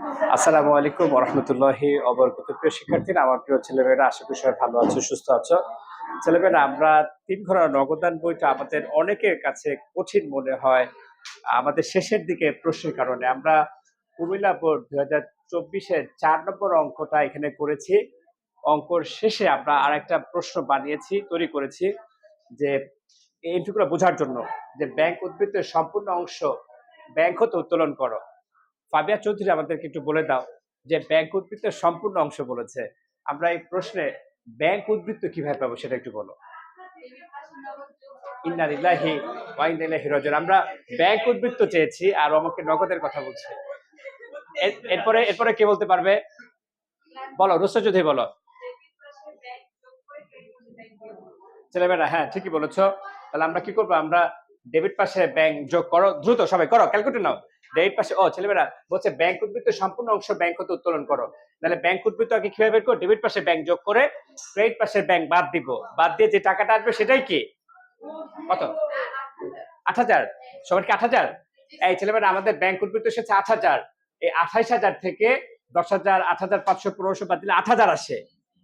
আসসালামু আলাইকুম রহমতুল্লাহি অবরকত প্রিয় শিক্ষার্থীরা, আমার প্রিয় ছেলেমেয়েরা, আশা করি সবাই ভালো আছো, সুস্থ আছো। ছেলেমেয়েরা, আমরা তিন ঘোড়া নগদান বইটা আমাদের অনেকের কাছে কঠিন মনে হয়, আমাদের শেষের দিকে প্রশ্নের কারণে। আমরা কুমিল্লা বোর্ড দুই হাজার চব্বিশের চার নম্বর অঙ্কটা এখানে করেছি। অঙ্কর শেষে আমরা আর একটা প্রশ্ন বানিয়েছি, তৈরি করেছি যে এইটুকুটা বোঝার জন্য যে ব্যাংক উদ্বৃত্তের সম্পূর্ণ অংশ ব্যাংক হতে উত্তোলন করো। ফাবিয়া চৌধুরী আমাদেরকে একটু বলে দাও যে ব্যাংক উদ্বৃত্তের সম্পূর্ণ অংশ বলেছে। আমরা এই প্রশ্নে ব্যাংক উদ্বৃত্ত কীভাবে পাবো সেটা একটু বলো। আমরা ব্যাংক উদ্বৃত্ত চেয়েছি আর আমাকে নগদের কথা বলছে। এরপরে এরপরে কে বলতে পারবে? বলো, রুস্তা বলো। ছেলেমেয়েরা হ্যাঁ ঠিকই বলেছ। তাহলে আমরা কি করব? আমরা ডেবিট পাশে ব্যাংক যোগ করো, দ্রুত সবাই করো, ক্যালকুলেটর নাও। ডেবিট পাশে, ও ছেলেমেয়েরা বলছে, ব্যাংক উদ্বৃত্ত সম্পূর্ণ অংশ ব্যাংক হতে উত্তোলন করো। তাহলে ব্যাংক উদ্বৃত্ত আগে কীভাবে বের করো ডেবিট পাশে ব্যাংক যোগ করে ক্রেডিট পাশে ব্যাংক বাদ দিব। বাদ দিয়ে যে টাকাটা আসবে সেটাই কি? কত? আট হাজার। সবার কি আট হাজার? এই ছেলেমেয়েরা, আমাদের ব্যাংক উদ্বৃত্ত এসেছে আট হাজার। এই আঠাইশ হাজার থেকে দশ হাজার, আট হাজার পাঁচশো পনেরোশো বাদ দিলে আট হাজার আসে।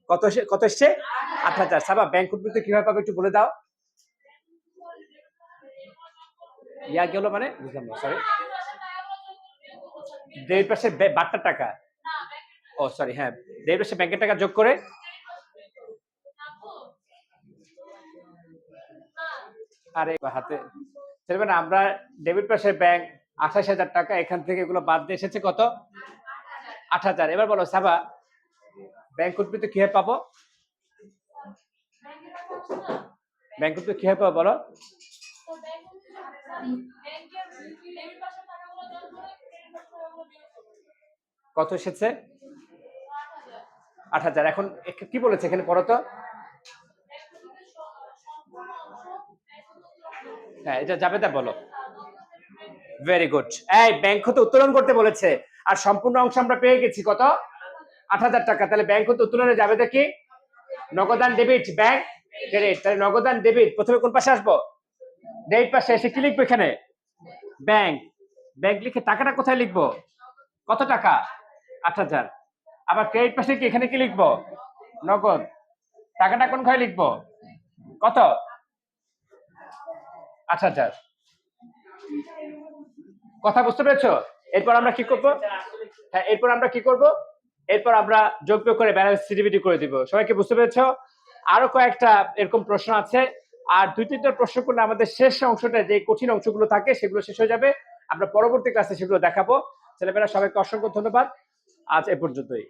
কত কত এসছে? আট হাজার। সাবা, ব্যাংক উদ্বৃত্ত কীভাবে পাবে একটু বলে দাও। ইয়া গেল মানে? বুঝলাম না সরি দেড় পাশে বাট্টার টাকা? ও সরি হ্যাঁ দেড় পাশে ব্যাংকের টাকা যোগ করে? আরে হাতে। ছেলে মানে আমরা ডেবিট পাশে ব্যাংক আঠাশ হাজার টাকা, এখান থেকে এগুলো বাদ দিয়ে এসেছে কত? আট হাজার। এবার বলো, সাবা, ব্যাংক উদ্বৃত্ত কীভাবে পাবো? ব্যাংক উদ্বৃত্ত কীভাবে পাবো বলো? কত এসেছে? আট হাজার। এখন কি বলেছে এখানে পড়ো তো? হ্যাঁ এটা যাবে তা বলো। ভেরি গুড এই ব্যাংক হতে উত্তোলন করতে বলেছে। আর সম্পূর্ণ অংশ আমরা পেয়ে গেছি। কত? আট হাজার টাকা। তাহলে ব্যাংক হতে উত্তোলনে যাবে দেখি নগদান ডেবিট ব্যাংক ক্রেডিট তাহলে নগদান ডেবিট প্রথমে কোন পাশে আসব? ডেবিট পাশে এসে কি লিখব এখানে? ব্যাংক ব্যাংক লিখে টাকাটা কোথায় লিখব? কত টাকা? আট হাজার। আবার ক্রেডিট পাশে কি এখানে কি লিখব? নগদ। টাকাটা কোন ঘরে লিখব? কত? আট হাজার। কথা বুঝতে পেরেছ? এরপর আমরা কি করব? হ্যাঁ এরপর আমরা কি করব? এরপর আমরা যোগ বিয়োগ করে ব্যালেন্স সিডিবিটি করে দিব। সবাইকে বুঝতে পেরেছ? আরও কয়েকটা এরকম প্রশ্ন আছে। আর দুই তিনটা প্রশ্ন করলে আমাদের শেষ অংশটা, যে কঠিন অংশগুলো থাকে, সেগুলো শেষ হয়ে যাবে। আমরা পরবর্তী ক্লাসে সেগুলো দেখাবো। ছেলেমেয়েরা সবাইকে অসংখ্য ধন্যবাদ। আজ এ পর্যন্তই।